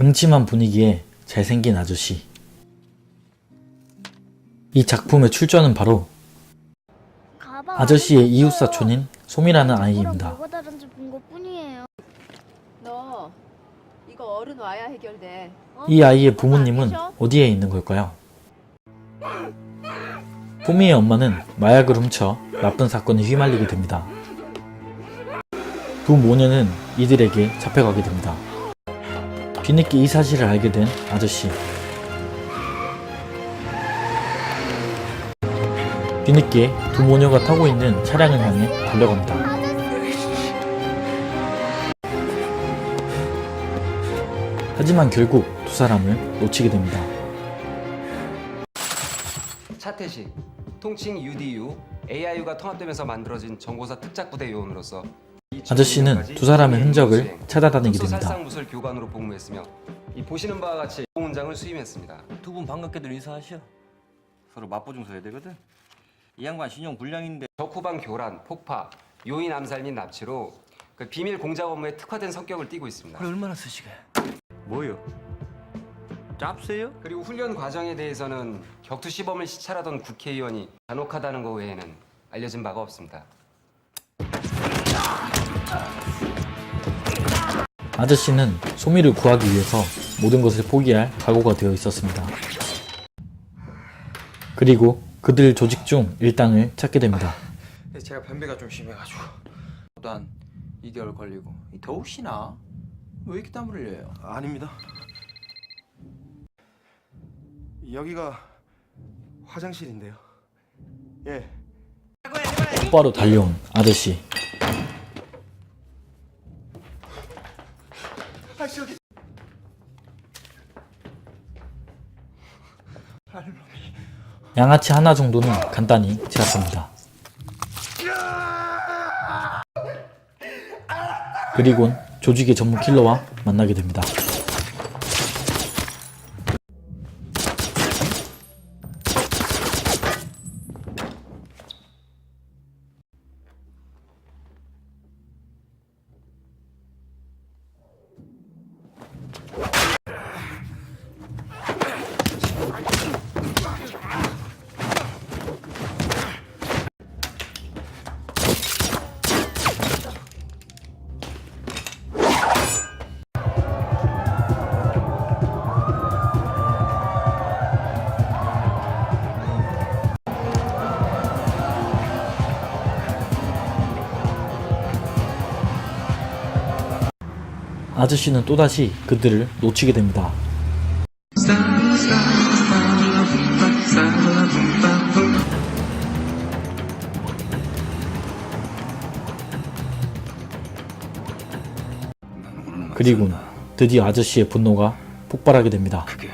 음침한 분위기에 잘생긴 아저씨. 이 작품의 출전은 바로 아저씨의 안에 이웃 있어요. 사촌인 소미라는 아이입니다. 뭐가 다른지 본 것뿐이에요. 너 이거 어른 와야 해결돼. 어? 이 아이의 부모님은? 어디에 있는 걸까요? 소미의 엄마는 마약을 훔쳐 나쁜 사건에 휘말리게 됩니다. 두 모녀는 이들에게 잡혀가게 됩니다. 뒤늦게 이 사실을 알게 된 아저씨. 뒤늦게 두 모녀가 타고 있는 차량을 향해 달려갑니다. 하지만 결국 두 사람을 놓치게 됩니다. 차태식, 통칭 UDU, AIU가 통합되면서 만들어진 정보사 특작부대 요원으로서 아저씨는 두 사람의 흔적을 찾아다니게 됩니다. 살상 무술 교관으로 복무했으며 이 보시는 바와 같이 공훈장을 수임했습니다. 두 분 반갑게들 인사하시오. 서로 맞보증 서야 되거든. 이 양반 신용 불량인데 적후방 교란, 폭파, 요인 암살 및 납치로 그 비밀 공작 업무에 특화된 성격을 띠고 있습니다. 그걸 얼마나 쓰시게? 뭐요? 짭세요? 그리고 훈련 과정에 대해서는 격투 시범을 시찰하던 국회의원이 잔혹하다는 것 외에는 알려진 바가 없습니다. 아저씨는 소미를 구하기 위해서 모든 것을 포기할 각오가 되어 있었습니다. 그리고 그들 조직 중 일당을 찾게 됩니다. 제가 변비가 좀 심해가지고 한 2개월 걸리고 이 더우시나? 왜 이렇게 땀을 흘려요? 아닙니다. 여기가 화장실인데요. 예. 곧바로 달려온 아저씨. 양아치 하나 정도는 간단히 제압합니다. 그리곤 조직의 전문 킬러와 만나게 됩니다. 아저씨는 또다시 그들을 놓치게 됩니다. 그리고 드디어 아저씨의 분노가 폭발하게 됩니다. 그게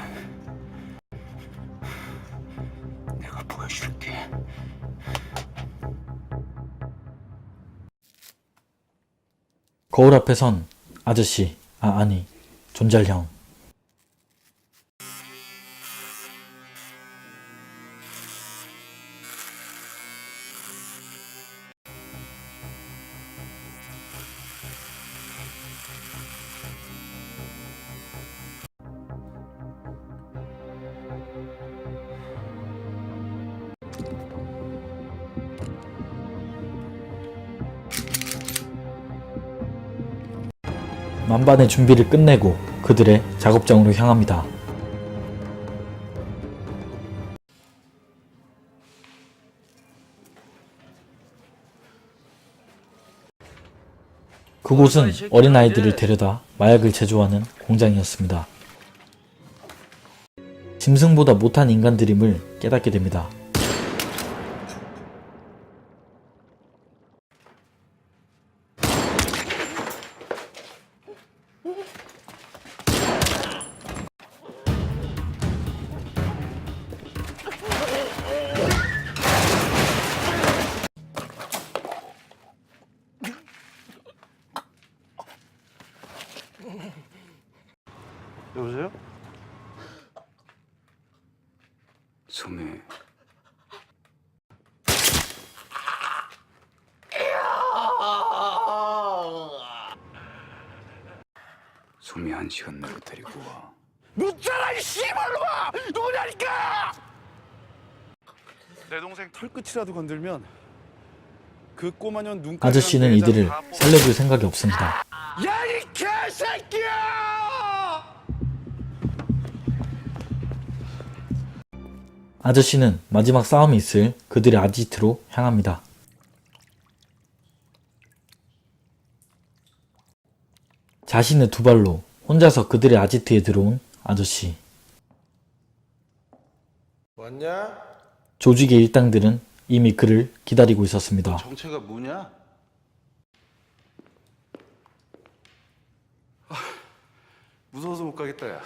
내가 보여줄게. 거울 앞에 선 아저씨, 아, 아니, 존잘형. 만반의 준비를 끝내고 그들의 작업장으로 향합니다. 그곳은 어린아이들을 데려다 마약을 제조하는 공장이었습니다. 짐승보다 못한 인간들임을 깨닫게 됩니다. 소미 한 시간 내로 데리고 와. 내 동생 털끝이라도 건들면 그 꼬마년 눈까지 아저씨는 이들을 살려줄 생각이 없습니다. 야이 개새끼야! 아저씨는 마지막 싸움이 있을 그들의 아지트로 향합니다. 자신의 두 발로 혼자서 그들의 아지트에 들어온 아저씨. 왔냐? 조직의 일당들은 이미 그를 기다리고 있었습니다. 정체가 뭐냐? 아, 무서워서 못 가겠다 야.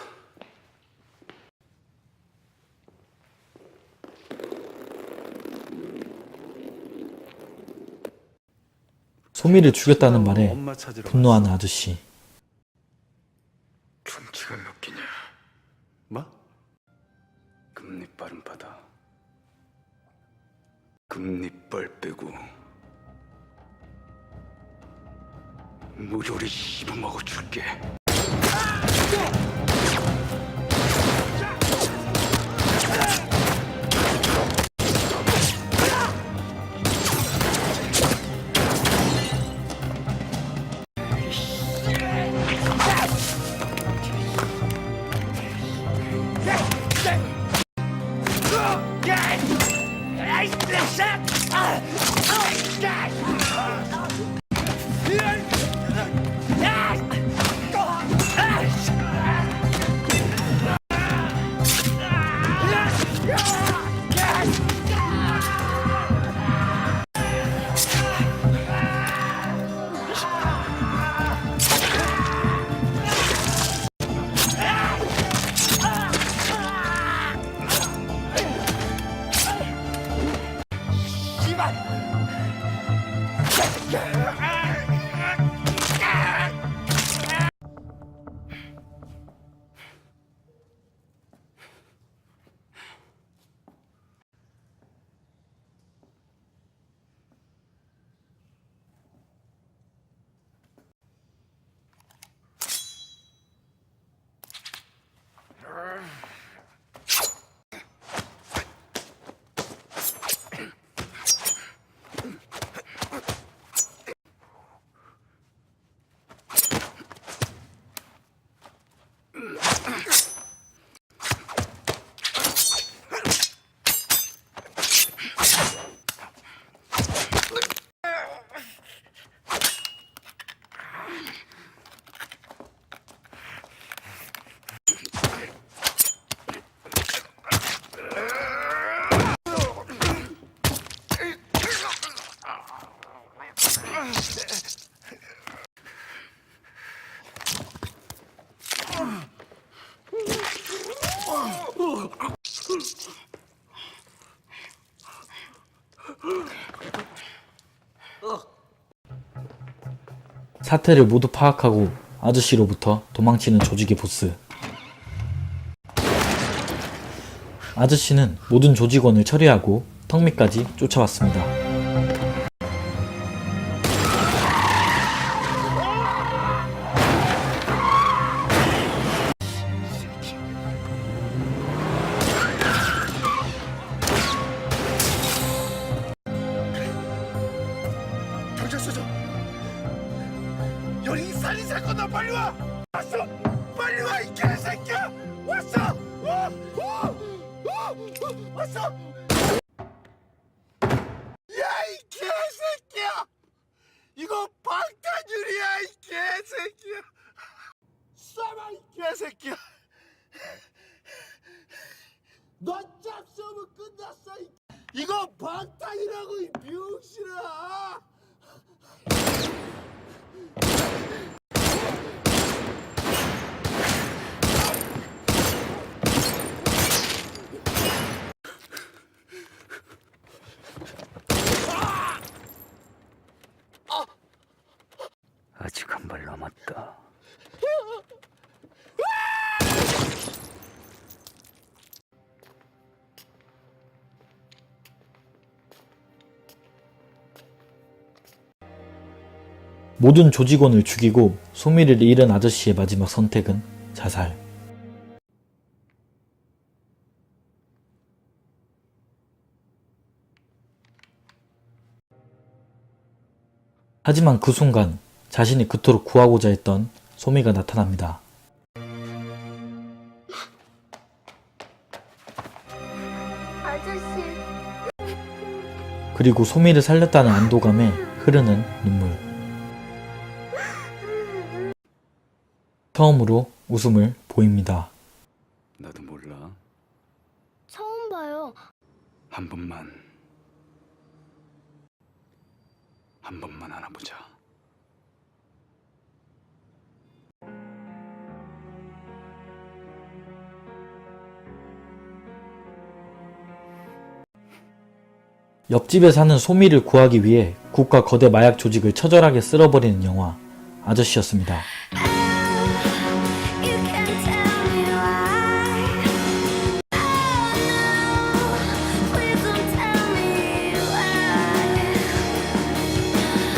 소미를 죽였다는 말에 분노하는 아저씨. 금리빨은 받아. 금리빨 빼고 무조리 씹어먹어 줄게. 사태를 모두 파악하고 아저씨로부터 도망치는 조직의 보스. 아저씨는 모든 조직원을 처리하고 턱 밑까지 쫓아왔습니다. 왔어! 야 이 개새끼야! 이거 방탄유리야 이 개새끼야! 쏴봐 이 개새끼야! 너 짭수면 끝났어 이 이거 방탄이라고 이 병신아 모든 조직원을 죽이고 소미를 잃은 아저씨의 마지막 선택은 자살. 하지만 그 순간 자신이 그토록 구하고자 했던 소미가 나타납니다. 아저씨. 그리고 소미를 살렸다는 안도감에 흐르는 눈물. 처음으로 웃음을 보입니다. 나도 몰라. 처음 봐요. 한 번만. 한 번만 안아보자. 옆집에 사는 소미를 구하기 위해 국가 거대 마약 조직을 처절하게 쓸어버리는 영화 아저씨였습니다.